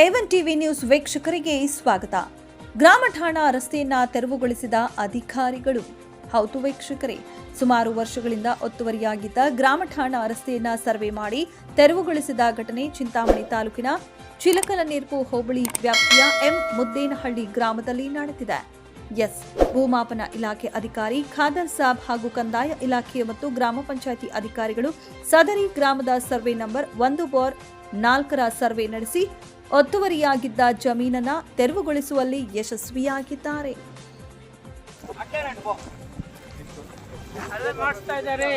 A one TV news ವೀಕ್ಷಕರಿಗೆ ಸ್ವಾಗತ. ಗ್ರಾಮ ಠಾಣಾ ರಸ್ತೆಯನ್ನ ತೆರವುಗೊಳಿಸಿದ ಅಧಿಕಾರಿಗಳು. ಹೌದು ವೀಕ್ಷಕರೇ, ಸುಮಾರು ವರ್ಷಗಳಿಂದ ಒತ್ತುವರಿಯಾಗಿದ್ದ ಗ್ರಾಮ ಠಾಣಾ ರಸ್ತೆಯನ್ನ ಸರ್ವೆ ಮಾಡಿ ತೆರವುಗೊಳಿಸಿದ ಘಟನೆ ಚಿಂತಾಮಣಿ ತಾಲೂಕಿನ ಚಿಲಕಲನೇರ್ಪು ಹೋಬಳಿ ವ್ಯಾಪ್ತಿಯ ಎಂ ಮುದ್ದೇನಹಳ್ಳಿ ಗ್ರಾಮದಲ್ಲಿ ನಡೆದಿದೆ. ಎಸ್, ಭೂಮಾಪನ ಇಲಾಖೆ ಅಧಿಕಾರಿ ಖಾದರ್ ಸಾಬ್ ಹಾಗೂ ಕಂದಾಯ ಇಲಾಖೆ ಮತ್ತು ಗ್ರಾಮ ಪಂಚಾಯಿತಿ ಅಧಿಕಾರಿಗಳು ಸದರಿ ಗ್ರಾಮದ ಸರ್ವೆ ನಂಬರ್ ಒಂದು ಬಾರ್ ನಾಲ್ಕರ ಸರ್ವೆ ನಡೆಸಿ ಒತ್ತುವರಿಯಾಗಿದ್ದ ಜಮೀನನ್ನ ತೆರವುಗೊಳಿಸುವಲ್ಲಿ ಯಶಸ್ವಿಯಾಗಿದ್ದಾರೆ. ಅದೇ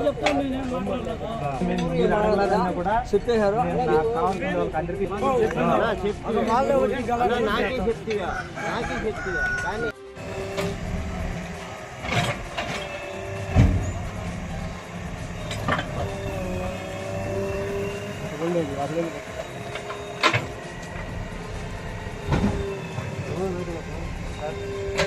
ಮಾಡಿಸ್ತಾ ಇದ್ದಾರೆ ಅದು ಬರೋದು ಮುಂದೆ ಬರ್ತದೆ ಅಷ್ಟೇ ಹಂಗೆ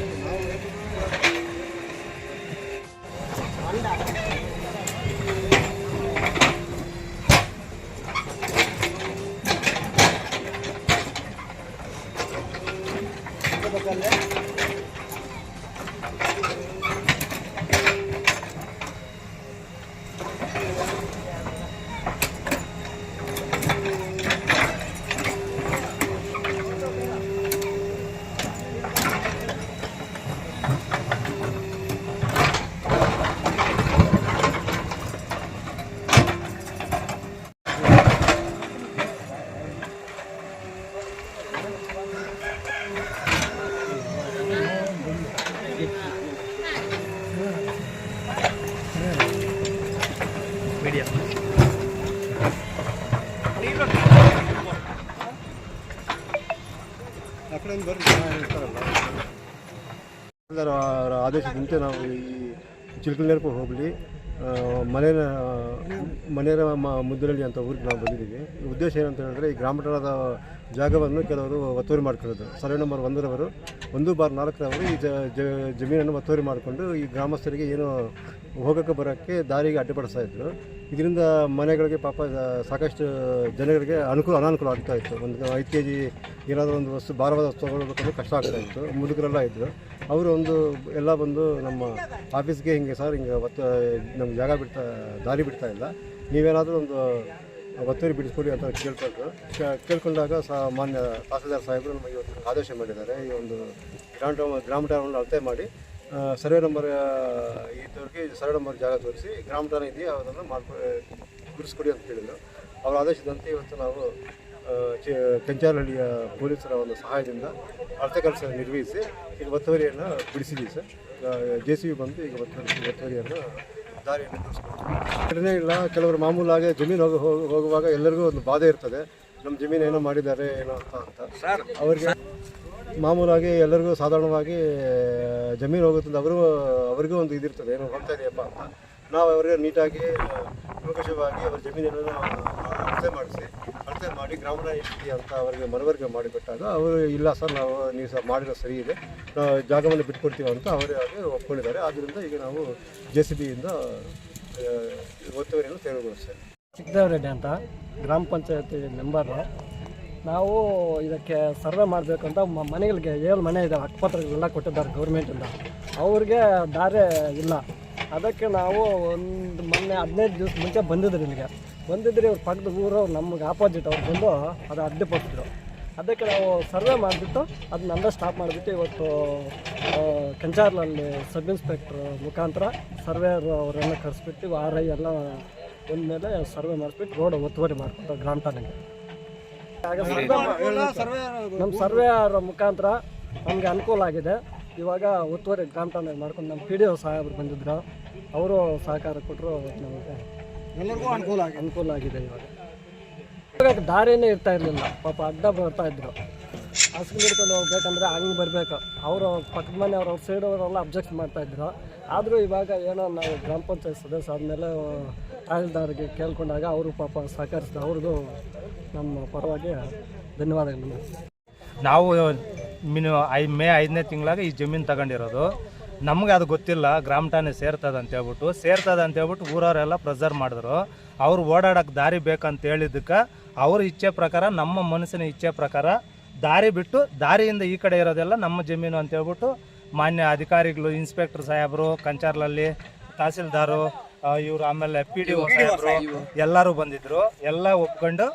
ಆ ಕಡೆ ಒಂದು ಬರ್ರಿ ಜನ ಅವರ ಆದೇಶದಂತೆ ನಾವು ಈ ಚಿಲ್ಕಲ್ನೇರ್ಪು ಹೋಗಲಿ. ಮನೆಯ ಮನೆಯ ಮುದ್ದಿರಲಿ ಅಂತ ಊರಿಗೆ ನಾವು ಬಂದಿದ್ದೀವಿ. ಉದ್ದೇಶ ಏನಂತ ಹೇಳಿದ್ರೆ ಈ ಗ್ರಾಮೀಣದ ಜಾಗವನ್ನು ಕೆಲವರು ಒತ್ತುವರಿ ಮಾಡ್ಕೊಳ್ಳೋದು. ಸರ್ವೆ ನಂಬರ್ ಒಂದರವರು. ಒಂದು ಬಾರ್ ನಾಲ್ಕರವರು ಈ ಜಮೀನನ್ನು ಒತ್ತುವರಿ ಮಾಡಿಕೊಂಡು ಈ ಗ್ರಾಮಸ್ಥರಿಗೆ ಏನು ಹೋಗೋಕ್ಕೆ ಬರೋಕ್ಕೆ ದಾರಿಗೆ ಅಡ್ಡಿಪಡಿಸ್ತಾ ಇದ್ರು. ಇದರಿಂದ ಮನೆಗಳಿಗೆ ಪಾಪ ಸಾಕಷ್ಟು ಜನಗಳಿಗೆ ಅನುಕೂಲ, ಅನಾನುಕೂಲ ಆಗ್ತಾ ಇತ್ತು. ಒಂದು ಐದು ಕೆ ಜಿ ಏನಾದರೂ ಒಂದು ವಸ್ತು, ಭಾರವಾದ ವಸ್ತು ತಗೊಳ್ಬೇಕಂದ್ರೆ ಕಷ್ಟ ಆಗ್ತಾ ಇತ್ತು. ಮುದುಕರೆಲ್ಲ ಇದ್ದರು ಅವರು ಒಂದು, ಎಲ್ಲ ಬಂದು ನಮ್ಮ ಆಫೀಸ್ಗೆ ಹಿಂಗೆ ಸರ್ ಹಿಂಗೆ ಒತ್ತು ನಮ್ಗೆ ಜಾಗ ಬಿಡ್ತಾ, ದಾರಿ ಬಿಡ್ತಾ ಇಲ್ಲ. ನೀವೇನಾದರೂ ಒಂದು ಒತ್ತುವರಿ ಬಿಡಿಸ್ಕೊಡಿ ಅಂತ ಕೇಳ್ಕೊಂಡು ಕೇ- ಕೇಳ್ಕೊಂಡಾಗ ಸಹ ಮಾನ್ಯ ತಹಸೀಲ್ದಾರ್ ಸಾಹೇಬರು ನಮಗೆ ಇವತ್ತು ಆದೇಶ ಮಾಡಿದ್ದಾರೆ. ಈ ಒಂದು ಗ್ರಾಮ ಗ್ರಾಮ ಟೌನ್ ಅಳತೆ ಮಾಡಿ ಸರ್ವೆ ನಂಬರ್ ಇದ್ದವ್ರಿಗೆ ಸರ್ವೆ ನಂಬರ್ ಜಾಗ ತೋರಿಸಿ ಗ್ರಾಮ ಟೌನ್ ಇದೆಯಾ ಅದನ್ನು ಮಾಡ್ಕೊ ಬಿಡಿಸ್ಕೊಡಿ ಅಂತ ಕೇಳಿದ್ರು ಅವರ ಆದೇಶದಂತೆ ಇವತ್ತು ನಾವು ಚೆ ಕೆಂಚಾರಹಳ್ಳಿಯ ಪೊಲೀಸರ ಒಂದು ಸಹಾಯದಿಂದ ಅಳತೆ ಕೆಲಸ ನಿರ್ವಹಿಸಿ ಈಗ ಒತ್ತುವರಿಯನ್ನು ಬಿಡಿಸಿದ್ದೀವಿ ಸರ್. ಜೆ ಸಿ ಬಿ ಬಂದು ಈಗ ಒತ್ತುವರಿ ಒತ್ತುವರಿಯನ್ನು ದಾರಿಯನ್ನು ಇಲ್ಲ ಕೆಲವರು ಮಾಮೂಲಾಗಿ ಜಮೀನು ಹೋಗಿ ಹೋಗ- ಹೋಗುವಾಗ ಎಲ್ಲರಿಗೂ ಒಂದು ಬಾಧೆ ಇರ್ತದೆ. ನಮ್ಮ ಜಮೀನು ಏನೋ ಮಾಡಿದ್ದಾರೆ ಏನೋ ಅಂತ ಅಂತ. ಅವರಿಗೆ ಮಾಮೂಲಾಗಿ ಎಲ್ಲರಿಗೂ ಸಾಧಾರಣವಾಗಿ ಜಮೀನು ಹೋಗುತ್ತದೆ ಅವರು ಅವ್ರಿಗೂ ಒಂದು ಇದಿರ್ತದೆ ಏನೋ ಹೋಗ್ತಾ ಇದೆಯಪ್ಪ ಅಂತ. ನಾವು ಅವರಿಗೆ ನೀಟಾಗಿ ಲೋಕಶಿವಾಗಿ ಅವ್ರ ಜಮೀನು ಜಮೀನನ್ನು ಅಳತೆ ಮಾಡಿಸಿ ಅಳತೆ ಮಾಡಿ ಗ್ರಾಮದ ಎಷ್ಟಿ ಅಂತ ಅವರಿಗೆ ಮನವರಿಕೆ ಮಾಡಿಕೊಟ್ಟಾಗ ಅವರು, ಇಲ್ಲ ಸರ್, ನಾವು ನೀವು ಸರ್ ಮಾಡಿರೋ ಸರಿ ಇದೆ ಜಾಗವನ್ನು ಬಿಟ್ಕೊಡ್ತೀವಿ ಅಂತ ಅವರೇ ಆಗಿ ಒಪ್ಕೊಂಡಿದ್ದಾರೆ. ಆದ್ದರಿಂದ ಈಗ ನಾವು ಜೆ ಸಿ ಬಿಯಿಂದ ಒತ್ತುವರಿಯನ್ನು ತೆರವುಗೊಳಿಸ್ತೇವೆ ಚಿಕ್ಕದೇವರೆಡ್ಡಿ ಅಂತ ಗ್ರಾಮ ಪಂಚಾಯತಿ ಮೆಂಬರು ನಾವು ಇದಕ್ಕೆ ಸರ್ವೆ ಮಾಡಬೇಕಂತ ಮನೆಗಳಿಗೆ ಏಳು ಮನೆ ಇದೆ ಅಕ್ಕಪತ್ರಗಳೆಲ್ಲ ಕೊಟ್ಟಿದ್ದಾರೆ ಗೌರ್ಮೆಂಟಿಂದ ಅವ್ರಿಗೆ ದಾರಿ ಇಲ್ಲ. ಅದಕ್ಕೆ ನಾವು ಒಂದು ಮೊನ್ನೆ ಹದಿನೈದು ದಿವಸ ಮುಂಚೆ ಬಂದಿದ್ರು ಇಲ್ಲಿಗೆ. ಬಂದಿದ್ರೆ ಇವ್ರು ಪಕ್ಕದ ಊರು ನಮ್ಗೆ ಆಪೋಸಿಟ್ ಅವ್ರು ಬಂದು ಅದು ಅಡ್ಡಿಪಡಿಸಿದ್ರು ಅದಕ್ಕೆ ನಾವು ಸರ್ವೆ ಮಾಡಿಬಿಟ್ಟು ಅದನ್ನೆಲ್ಲ ಸ್ಟಾಪ್ ಮಾಡಿಬಿಟ್ಟು ಇವತ್ತು ಕೆಂಚಾರ್ಲಲ್ಲಿ ಸಬ್ ಇನ್ಸ್ಪೆಕ್ಟ್ರ್ ಮುಖಾಂತರ ಸರ್ವೇಯರ್ ಅವರೆಲ್ಲ ಕರೆಸ್ಬಿಟ್ಟು ಆರ್ ಐ ಎಲ್ಲ ಬಂದಮೇಲೆ ಸರ್ವೆ ಮಾಡಿಸ್ಬಿಟ್ಟು ರೋಡ್ ಒತ್ತುವರಿ ಮಾಡ್ಕೊತಾರೆ ಗ್ರಾಮ ಠಾಣೆಗೆ ನಮ್ಮ ಸರ್ವೆ ಮುಖಾಂತರ ನಮಗೆ ಅನುಕೂಲ ಆಗಿದೆ. ಇವಾಗ ಒತ್ತುವರಿ ಗ್ರಾಮ ಮಾಡ್ಕೊಂಡು ನಮ್ಮ ಪಿ ಡಿ ಒ ಸಾಹೇಬ್ರು ಬಂದಿದ್ರು. ಅವರು ಸಹಕಾರ ಕೊಟ್ಟರು ನಮಗೆ ಎಲ್ಲರಿಗೂ ಅನುಕೂಲ ಆಗಿ ಅನುಕೂಲ ಆಗಿದೆ ಇವಾಗ. ಇವಾಗ ದಾರಿನೇ ಇರ್ತಾ ಇರಲಿಲ್ಲ. ಪಾಪ ಅಡ್ಡ ಬರ್ತಾ ಇದ್ರು. ಹಾಸ್ಪಿಟಲ್ ಹಿಡ್ಕೊಂಡು ಹೋಗ್ಬೇಕಂದ್ರೆ ಹಂಗೆ ಬರಬೇಕು. ಅವರು ಪಕ್ಕದ ಮನೆ ಅವ್ರ ಸೈಡ್ ಅವರೆಲ್ಲ ಅಬ್ಜೆಕ್ಟ್ ಮಾಡ್ತಾ ಇದ್ರು. ಆದರೂ ಇವಾಗ ಏನೋ ನಾವು ಗ್ರಾಮ ಪಂಚಾಯತ್ ಸದಸ್ಯ ಆದಮೇಲೆ ತಹಸೀಲ್ದಾರ್ಗೆ ಕೇಳ್ಕೊಂಡಾಗ ಅವರು ಪಾಪ ಸಹಕರಿಸಿದ. ಅವ್ರದ್ದು ನಮ್ಮ ಪರವಾಗಿ ಧನ್ಯವಾದಗಳು. ನಾವು ಮಿನಿಮಮ್ ಐ ಮೇ ಐದನೇ ತಿಂಗಳಾಗ ಈ ಜಮೀನು ತಗೊಂಡಿರೋದು. ನಮ್ಗೆ ಅದು ಗೊತ್ತಿಲ್ಲ ಗ್ರಾಮ ಠಾಣೆ ಸೇರ್ತದೆ ಅಂತ ಹೇಳ್ಬಿಟ್ಟು. ಸೇರ್ತದೆ ಅಂತ ಹೇಳ್ಬಿಟ್ಟು ಊರವರೆಲ್ಲ ಪ್ರೆಸರ್ ಮಾಡಿದ್ರು. ಅವ್ರು ಓಡಾಡಕ್ಕೆ ದಾರಿ ಬೇಕಂತ ಹೇಳಿದ್ದಕ್ಕೆ ಅವ್ರ ಇಚ್ಛೆ ಪ್ರಕಾರ ನಮ್ಮ ಮನಸ್ಸಿನ ಇಚ್ಛೆ ಪ್ರಕಾರ ದಾರಿ ಬಿಟ್ಟು ದಾರಿಯಿಂದ ಈ ಕಡೆ ಇರೋದೆಲ್ಲ ನಮ್ಮ ಜಮೀನು ಅಂತ ಹೇಳ್ಬಿಟ್ಟು ಮಾನ್ಯ ಅಧಿಕಾರಿಗಳು ಇನ್ಸ್ಪೆಕ್ಟರ್ ಸಾಹೇಬರು ಕಂಚಾರ್ಲಲ್ಲಿ ತಹಸೀಲ್ದಾರು ಇವರು ಆಮೇಲೆ ಪಿ ಡಿ ಒ ಸಾಹೇಬರು ಎಲ್ಲರೂ ಬಂದಿದ್ರು. ಎಲ್ಲ ಒಪ್ಕೊಂಡು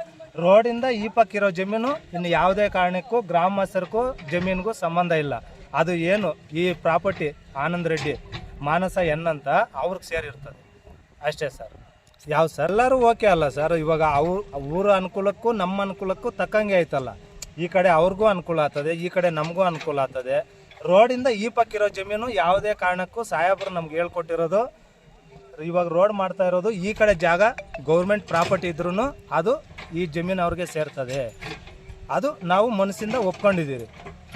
ರೋಡಿಂದ ಈ ಪಕ್ಕ ಇರೋ ಜಮೀನು ಇನ್ನು ಯಾವುದೇ ಕಾರಣಕ್ಕೂ ಗ್ರಾಮಸ್ಥರಿಗೂ ಜಮೀನಿಗೂ ಸಂಬಂಧ ಇಲ್ಲ. ಅದು ಏನು? ಈ ಪ್ರಾಪರ್ಟಿ ಆನಂದ್ ರೆಡ್ಡಿ, ಮಾನಸ ಎನ್ ಅಂತ ಅವ್ರಿಗೆ ಸೇರಿರ್ತದೆ. ಅಷ್ಟೇ ಸರ್. ಯಾವ ಸರ್? ಎಲ್ಲರೂ ಓಕೆ ಅಲ್ಲ ಸರ್. ಇವಾಗ ಅವ್ರ, ಊರ ಅನುಕೂಲಕ್ಕೂ ನಮ್ಮ ಅನುಕೂಲಕ್ಕೂ ತಕ್ಕಂಗೆ ಆಯ್ತಲ್ಲ. ಈ ಕಡೆ ಅವ್ರಿಗೂ ಅನುಕೂಲ ಆಗ್ತದೆ, ಈ ಕಡೆ ನಮಗೂ ಅನುಕೂಲ ಆಗ್ತದೆ. ರೋಡಿಂದ ಈ ಪಕ್ಕಿರೋ ಜಮೀನು ಯಾವುದೇ ಕಾರಣಕ್ಕೂ ಸಾಹೇಬರು ನಮ್ಗೆ ಹೇಳ್ಕೊಟ್ಟಿರೋದು, ಇವಾಗ ರೋಡ್ ಮಾಡ್ತಾ ಇರೋದು ಈ ಕಡೆ ಜಾಗ, ಗೌರ್ಮೆಂಟ್ ಪ್ರಾಪರ್ಟಿ ಇದ್ರೂ ಅದು ಈ ಜಮೀನು ಅವ್ರಿಗೆ ಸೇರ್ತದೆ. ಅದು ನಾವು ಮನಸ್ಸಿಂದ ಒಪ್ಕೊಂಡಿದ್ದೀರಿ.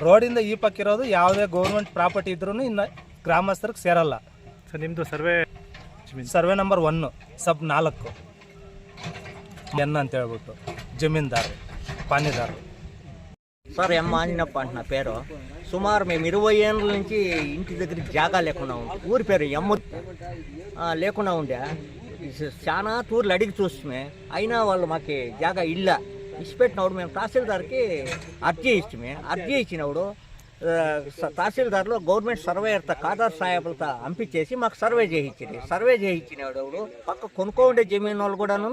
ರೋಡಿಂದ ಈ ಪಕ್ಕ ಇರೋದು ಯಾವುದೇ ಗೌರ್ಮೆಂಟ್ ಪ್ರಾಪರ್ಟಿ ಇದ್ರೂ ಇನ್ನು ಗ್ರಾಮಸ್ಥರಿಗೆ ಸೇರಲ್ಲ ಸರ್ ನಿಮ್ಮದು survey survey number one sub ನಾಲ್ಕು ಎನ್ ಅಂತ ಹೇಳ್ಬಿಟ್ಟು జమీందారు పనిదారు సార్ ఎం ఆంజనప్ప అంట నా పేరు సుమారు మేము ఇరవై ఏళ్ళ నుంచి ఇంటి దగ్గర జాగా లేకుండా ఉంది ఊరి పేరు ఎమ్ము ఆ, లేకుండా ఉండే చాలా తూర్లు అడిగి చూస్తే అయినా వాళ్ళు మాకు జాగా ఇల్ల ఇచ్చిపెట్టినప్పుడు మేము తహసీల్దార్కి అర్జీ ఇచ్చిమే అర్జీ ఇచ్చినప్పుడు ఆ, స- తహసీల్దార్లో గవర్నమెంట్ సర్వేయర్త ఖాదార్ సాహెబ్లతో పంపించేసి మాకు సర్వే చేయించింది సర్వే చేయించినప్పుడు పక్క కొనుక్కో ఉండే జమీన్ వాళ్ళు కూడాను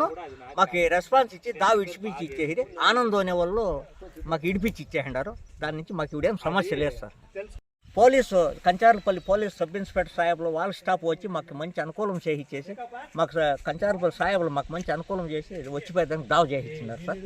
మాకు రెస్పాన్స్ ఇచ్చి దా విడిచిపించి ఇచ్చేసి ఆనందం అనే వాళ్ళు మాకు ఇడిపించి ఇచ్చేసినారు దాని నుంచి మాకు ఇవిడేం సమస్య లేదు sir. Police Kancharupalli police sub inspector సాహెబ్లు వాళ్ళ స్టాఫ్ వచ్చి మాకు మంచి అనుకూలం చేయించేసి మాకు కంచారుపల్లి సాహెబ్లు మాకు మంచి అనుకూలం చేసి వచ్చిపోయేదానికి దావ చేయించినారు సార్.